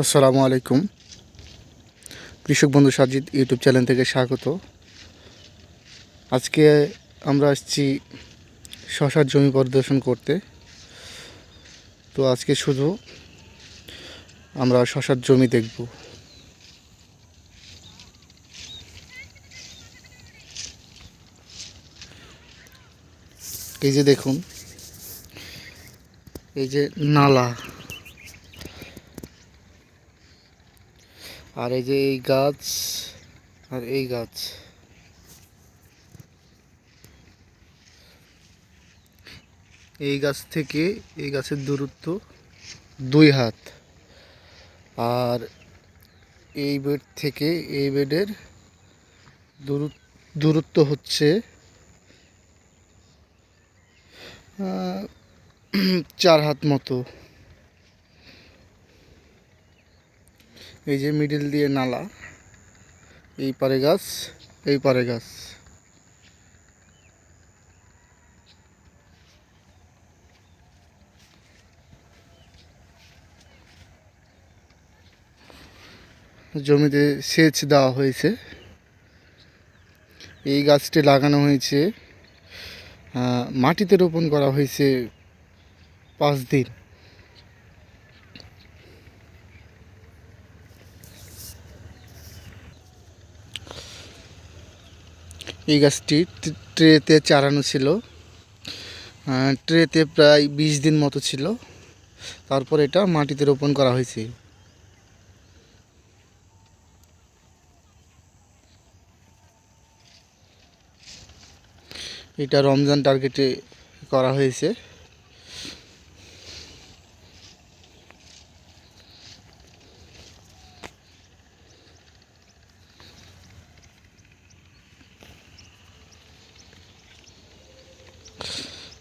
আসসালামু আলাইকুম। কৃষক বন্ধু সাজিদ ইউটিউব চ্যানেল থেকে স্বাগত। আজকে আমরা আসছি শশার জমি পরিদর্শন করতে। তো আজকে শুধু আমরা শশার জমি দেখব। এই যে দেখুন, এই যে নালা। আর এই যে এই গাছ, আর এই গাছ। এই গাছ থেকে এই গাছের দূরত্ব দুই হাত। আর এই বেড থেকে এই বেডের দূরত্ব হচ্ছে চার হাত মতো। এই যে মিডিল দিয়ে নালা, এই পারে গাছ, এই পারে গাছ। জমিতে সেচ দেওয়া হয়েছে। এই গাছটি লাগানো হয়েছে মাটিতে রোপণ করা হয়েছে পাঁচ দিন। এই গাছটি ট্রেতে চারানো ছিল। ট্রেতে প্রায় বিশ দিন মতো ছিল। তারপর এটা মাটিতে রোপণ করা হয়েছে। এটা রমজান টার্গেটে করা হয়েছে।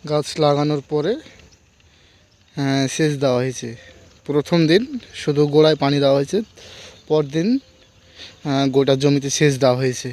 গাছ লাগানোর পরে হ্যাঁ, সেচ দেওয়া হয়েছে। প্রথম দিন শুধু গোড়ায় পানি দেওয়া হয়েছে পরদিন গোটা জমিতে সেচ দেওয়া হয়েছে।